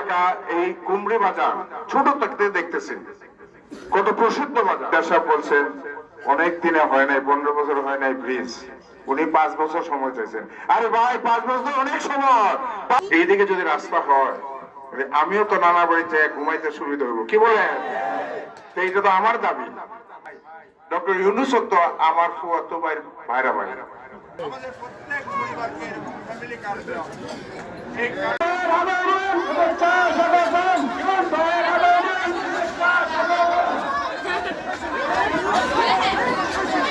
এলাকা, এই কুমড়ি বাজার ছোট থাকতে দেখতেছি। কত প্রসিদ্ধ বাজার। সাহেব বলছেন, অনেক দিনে হয় নাই, পনেরো বছর হয় নাই ব্রিজ উনি পাঁচ বছর সময় চাইছেন। আরে ভাই, পাঁচ বছর অনেক সময়। এইদিকে যদি রাস্তা হয় আমিও তো নানা বাড়িতে ঘুমাইতে সুবিধা হইব। কি বলেন? এইটা তো আমার দাবি। ডক্টর ইউনুস তো আমার ফুয়াতো ভাইয়ের ভাইরা ভাই আমাদের প্রত্যেক পরিবারকে এরকম ফ্যামিলি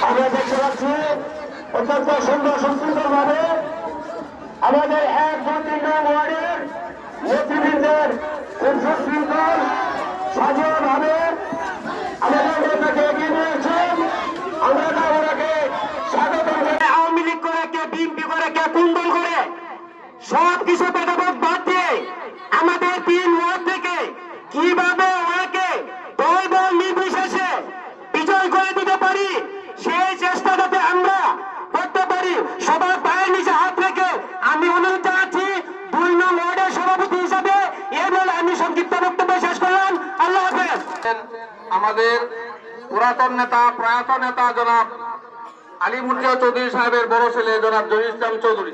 আমরা দেখতে পাচ্ছি অত্যন্ত সুন্দর সুশৃঙ্খল ভাবে আমাদের এক দুই তিন ওয়ার্ডের নেতৃবৃন্দের খুব আমাদের এগিয়ে নিয়েছেন আমরা তা ওনাকে স্বাগত আওয়ামী লীগ করে কে বিএনপি করে কে কুন্দল করে সব কিছু বাদ দিয়ে আমাদের তিন ওয়ার্ড থেকে কীভাবে ওনাকে দল দল নির্বিশেষে বিজয় করে দিতে পারি, সেই চেষ্টা আমরা করতে পারি। সবার পায়ের নিচে হাত রেখে আমি অনুরোধ জানাচ্ছি, দুই নং ওয়ার্ডের সভাপতি হিসাবে এর বলে আমি সংক্ষিপ্ত বক্তব্য শেষ করলাম। আল্লাহ হাফেজ। আমাদের পুরাতন নেতা, প্রয়াত নেতা জনাব আলী মুর্জিয়া চৌধুরী সাহেবের বড় ছেলে জনাব জহির ইসলাম চৌধুরী।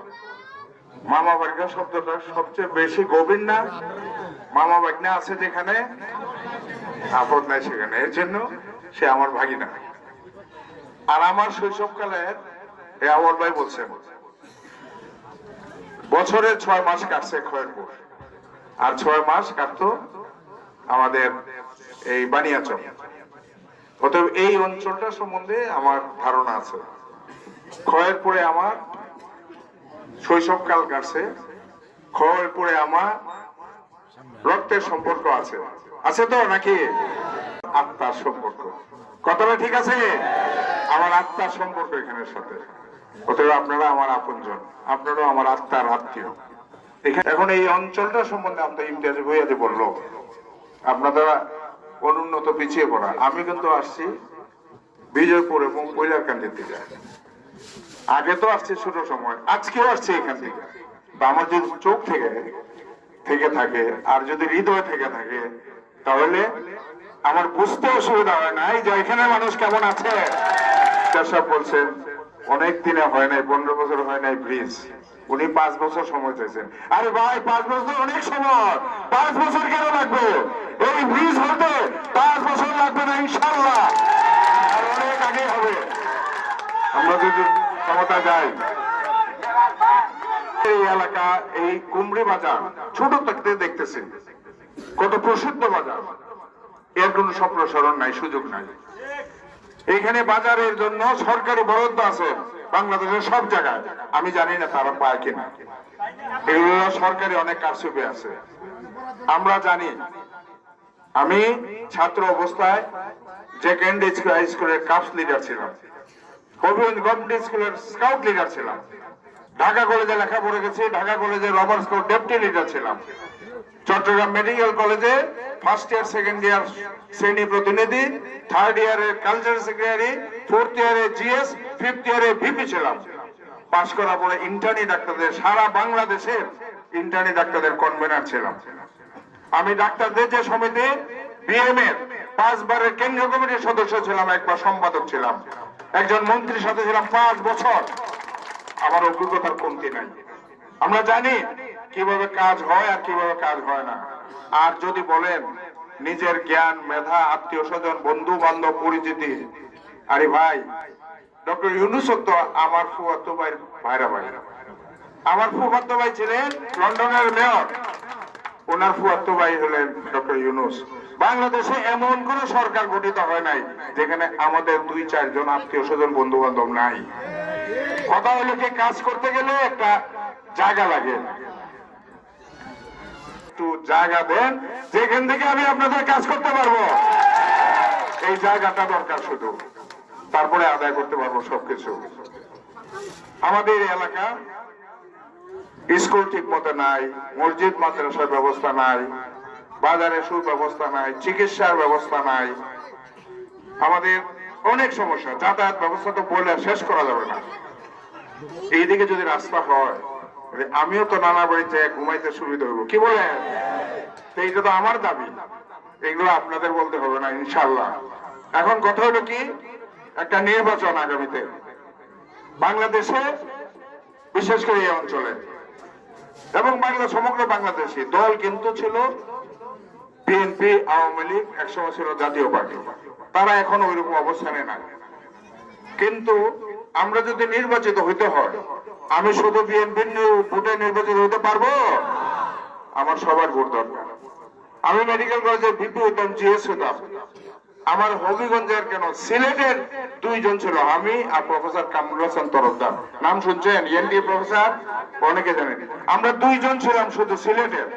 মামা বাগনা শব্দটা সবচেয়ে বেশি গভীর না? মামা বাগনা আছে যেখানে? আপদ নাই সেখানে। এর জন্য সে আমার ভাগিনা। আর আমার শৈশবকালের আওয়াল ভাই বলছেন বছরের ছয় মাস কাটছে খয়েরপুর। আর ছয় মাস কাটতো আমাদের এই বানিয়াচক। অতএব এই অঞ্চলটা সম্বন্ধে আমার ধারণা আছে। খয়েরপুরে আমার শৈশবকাল কাটছে। খয়েরপুরে আমার রক্তের সম্পর্ক আছে। আছে তো নাকি? আত্মার সম্পর্ক। কথাটা ঠিক আছে? আমার আত্মার সম্পর্ক এখানের সাথে। অতএব আপনারা আমার আপনজন, আপনারাও আমার আত্মার আত্মীয়। এখানে এই অঞ্চলটা সম্বন্ধে আমরা ইমতিয়াজ ভুইয়াতে বলল। আপনারা অনুন্নত পিছিয়ে পড়া। আমি কিন্তু আসছি বিজয়পুর এবং কৈলারকান্দির থেকে আগে তো আসছে ছোট সময়, আজকেও আসছে এখান থেকে। তো আমার যদি চোখ থেকে থেকে থাকে, আর যদি হৃদয় থেকে থাকে, তাহলে আমার বুঝতে অসুবিধা হয় নাই যে এখানে মানুষ কেমন আছে? সাহেব বলছেন, অনেক দিনে হয় নাই, পনেরো বছর হয় নাই ব্রিজ। উনি পাঁচ বছর সময় চাইছেন। আরে ভাই, পাঁচ বছর অনেক সময়। পাঁচ বছর কেন লাগবে? এই ব্রিজ হতে পাঁচ বছর লাগবে না ইনশাল্লাহ আর অনেক আগে হবে। আমরা যদি ক্ষমতা যাই এই এলাকা, এই কুমড়ি বাজার ছোট থাকতে দেখতেছি কত প্রসিদ্ধ বাজার। এর সম্প্রসারণ নাই, সুযোগ নাই। এখানে বাজারের জন্য সরকারি বরাদ্দ আছে, বাংলাদেশের সব জায়গায়। আমি জানি না তারা পায় কিনা। এগুলো সরকারি অনেক কারচুপি আছে। আমরা জানি, আমি ছাত্র অবস্থায় যে ক্যান্ডি স্কুলের কাপস লিডার ছিলাম। হবিগঞ্জ গভর্নমেন্ট স্কুলের স্কাউট লিডার ছিলাম। ঢাকা কলেজে লেখা পড়ে গেছি ঢাকা কলেজে রবার্ট স্কাউট ডেপুটি লিডার ছিলাম। চট্টগ্রাম মেডিকেল কলেজে ফার্স্ট ইয়ার সেকেন্ড ইয়ার শ্রেণি প্রতিনিধি থার্ড ইয়ারের কালচার সেক্রেটারি ফোর্থ ইয়ারে জিএস ফিফথ ইয়ারে ভিপি ছিলাম। পাশ করার পরে ইন্টার্নি ডাক্তারদের, সারা বাংলাদেশের ইন্টার্নি ডাক্তারদের কনভেনার ছিলাম। আমি ডাক্তারদের যে সমিতি বিএমএর পাঁচবারের কেন্দ্রীয় কমিটির সদস্য ছিলাম, একবার সম্পাদক ছিলাম। একজন মন্ত্রীর সাথে ছিলাম পাঁচ বছর। আমার অভিজ্ঞতার কমতি নাই। আমরা জানি কীভাবে কাজ হয় আর কীভাবে কাজ হয় না। আর যদি বলেন, নিজের জ্ঞান, মেধা, আত্মীয় স্বজন বন্ধু বান্ধব পরিচিতি। আরে ভাই, ডক্টর ইউনুস তো আমার ফুয়াতো ভাই ভাইরা ভাই। আমার ফুফাতো ভাই ছিলেন লন্ডনের মেয়র। ওনার ফুয়াতো ভাই হলেন ডক্টর ইউনুস। বাংলাদেশে এমন কোন সরকার গঠিত হয় নাই, যেখানে আমাদের দুই, চারজন আত্মীয় স্বজন বন্ধু বান্ধব নাই। কথা হলো কি, কাজ করতে গেলে একটা জায়গা লাগে। জায়গা দেন, যেখান থেকে আমি আপনাদের কাজ করতে পারব। এই জায়গাটা দরকার শুধু। তারপরে আদায় করতে পারব সবকিছু। আমাদের এলাকা স্কুল ঠিক মতো নাই, মসজিদ, মাদ্রাসার ব্যবস্থা নাই। বাজারে সুব্যবস্থা নাই, চিকিৎসার ব্যবস্থা নাই। আমাদের অনেক সমস্যা, যাতায়াত ব্যবস্থা তো বলে শেষ করা যাবে না। এইদিকে যদি রাস্তা হয় আমিও তো নানা বাড়িতে ঘুমাইতে সুবিধা হইব। কি বলেন? এইটা তো আমার দাবি। এগুলো আপনাদের বলতে হবে না ইনশাল্লাহ এখন কথা হলো কি? একটা নির্বাচন আগামীতে। বাংলাদেশে, বিশেষ করে এই অঞ্চলে। এবং বাংলা, সমগ্র বাংলাদেশে দল কিন্তু ছিল বিএনপি আওয়ামী লীগ একসময় ছিল জাতীয় পার্টি। তারা এখন ওইরকম অবস্থানে নাই। কিন্তু আমরা যদি নির্বাচিত হইতে হয়, আমি শুধু বিএনপির ভোটে নির্বাচিত হইতে পারব? আমার সবার ভোট দরকার। আমি মেডিকেল কলেজে ভিপি হইতাম জিএস হইতাম। আমার হবিগঞ্জের কেন সিলেটের দুইজন ছিল, আমি আর প্রফেসর কামরুল হাসান তরফদার। নাম শুনছেন? এনডি প্রফেসর অনেকে জানেন। আমরা দুইজন ছিলাম শুধু সিলেটের।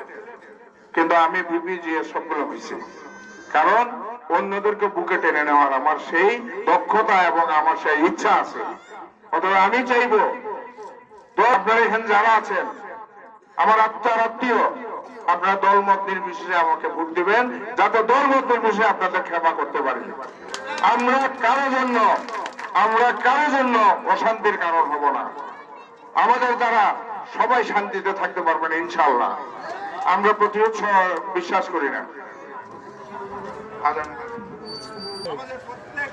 কিন্তু আমি বিপিজিএস সফল হয়েছি। কারণ অন্যদেরকে বুকে টেনে নেওয়ার আমার সেই দক্ষতা এবং আমার সেই ইচ্ছা আছে। অথবা আমি চাইব তো আপনারা এখানে যারা আছেন, আমার আত্মার আত্মীয়, আপনারা দলমত নির্বিশেষে আমাকে ভোট দিবেন, যাতে দলমত নির্বিশেষে আপনাদের ক্ষমা করতে পারি। আমরা কারও জন্য, আমরা কারও জন্য অশান্তির কারণ হব না। আমাদের দ্বারা সবাই শান্তিতে থাকতে পারবেন ইনশাল্লাহ আমরা প্রতিরোধ বিশ্বাস করি না। প্রত্যেক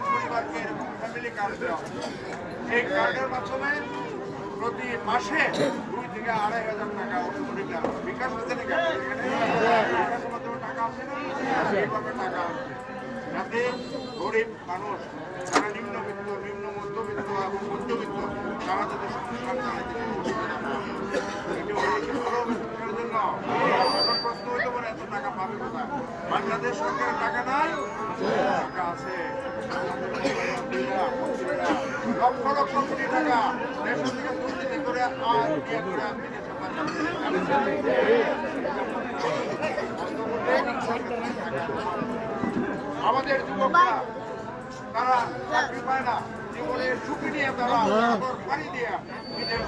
ফ্যামিলি কার্ড দেওয়া মাধ্যমে প্রতি মাসে দুই থেকে আড়াই হাজার টাকা বিকাশ আছে টাকা? এইভাবে টাকা গরিব মানুষ নিম্নবিত্ত নিম্ন মধ্যবিত্ত এবং মধ্যবিত্ত তারা যাতে সংসার জন্য এখন প্রশ্ন হইতে পারে এত টাকা পাবে কোথায় বাংলাদেশ সরকারের টাকা নাই টাকা আছে লক্ষ লক্ষ কোটি টাকা দেশ থেকে দুর্নীতি করে আর করে বিদেশে। আমাদের যুবকরা তারা চাকরি পায় না জীবনের ঝুঁকি নিয়ে তারা পাড়ি দিয়ে বিদেশ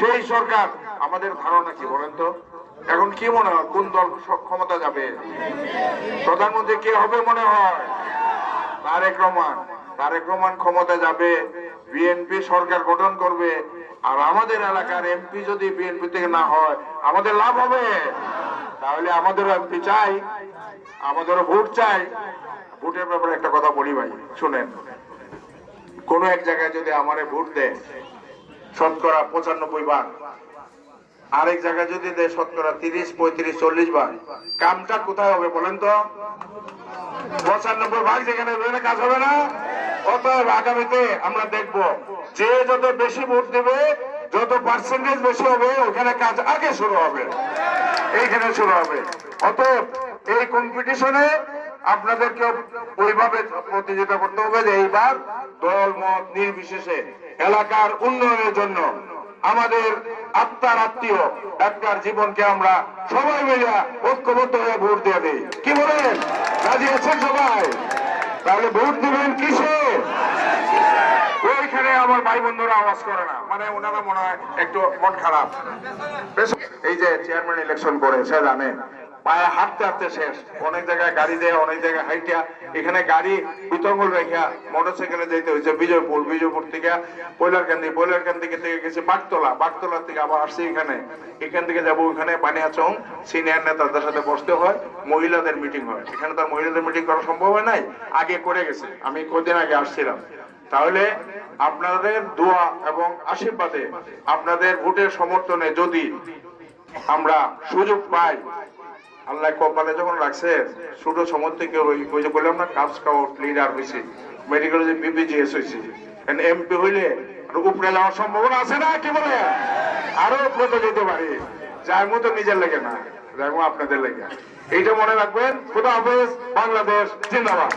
সেই সরকার, আমাদের ধারণা কি বলেন তো? এখন কি মনে হয়, কোন দল ক্ষমতা যাবে? প্রধানমন্ত্রী কে হবে মনে হয়? তারেক রহমান। তারেক রহমান ক্ষমতা যাবে, বিএনপি সরকার গঠন করবে, আর আমাদের এলাকার এমপি যদি বিএনপি থেকে না হয়, আমাদের লাভ হবে। তাহলে আমাদেরও এমপি চাই, আমাদেরও ভোট চাই। ভোটের ব্যাপারে একটা কথা বলি ভাই, শুনেন। কোন এক জায়গায় যদি আমারে ভোট দেয় শতকরা পঁচানব্বই ভাগ আরেক জায়গায় যদি দেয় শতকরা তিরিশ, পঁয়ত্রিশ, চল্লিশ ভাগ কামটা কোথায় হবে বলেন তো? পঁচানব্বই ভাগ যেখানে কাজ হবে না? অতএব আগামীতে আমরা দেখব, যে যত বেশি ভোট দেবে, যত পার্সেন্টেজ বেশি হবে, ওখানে কাজ আগে শুরু হবে। এইখানে শুরু হবে। অতএব এই কম্পিটিশনে আপনাদেরকে ওইভাবে প্রতিযোগিতা করতে হবে যে এইবার দল মত নির্বিশেষে এলাকার উন্নয়নের জন্য আমাদের আত্মার আত্মীয় একটার জীবনকে আমরা সবাই মিলে ঐক্যবদ্ধ হয়ে ভোট দিয়ে দিই। কি বলেন? রাজি আছেন সবাই? তাহলে ভোট দিবেন কিসে? ওইখানে আমার ভাই বন্ধুরা আওয়াজ করে না। মানে ওনারা মনে হয় একটু মন খারাপ। এই যে চেয়ারম্যান ইলেকশন করে সে জানে পায়ে হাঁটতে হাঁটতে শেষ। অনেক জায়গায় গাড়ি দেয়, অনেক জায়গায় হাইটিয়া এখানে গাড়ি বিতঙ্গল রেখা মোটরসাইকেলে যেতে হয়েছে বিজয়পুর। বিজয়পুর থেকে বয়লার কান্দি বয়লার কান্দি থেকে গেছে বাগতলা। বাগতলা থেকে আবার আসছে এখানে। এখান থেকে যাব ওখানে বানিয়াচং সিনিয়র নেতাদের সাথে বসতে হয়। মহিলাদের মিটিং হয়। এখানে তার মহিলাদের মিটিং করা সম্ভব হয় নাই? আগে করে গেছে। আমি কদিন আগে আসছিলাম। তাহলে আপনাদের দোয়া এবং আশীর্বাদে আপনাদের ভোটের সমর্থনে যদি আমরা সুযোগ পাই আল্লাহ কপালে যখন রাখছে ছোট সময় থেকে ওই ওই যে বললাম না কাপ স্কাউট লিডার হয়েছে মেডিকেল যে বিবিজিএস হয়েছে। এমপি হইলে উপরে যাওয়ার সম্ভাবনা আছে না, কি বলে? আরও উপরে তো যেতে পারি। যার মতো নিজের লেগে না যাই আপনাদের লেগে। এইটা মনে রাখবেন, খুদা হাফেজ, বাংলাদেশ, জিন্দাবাদ।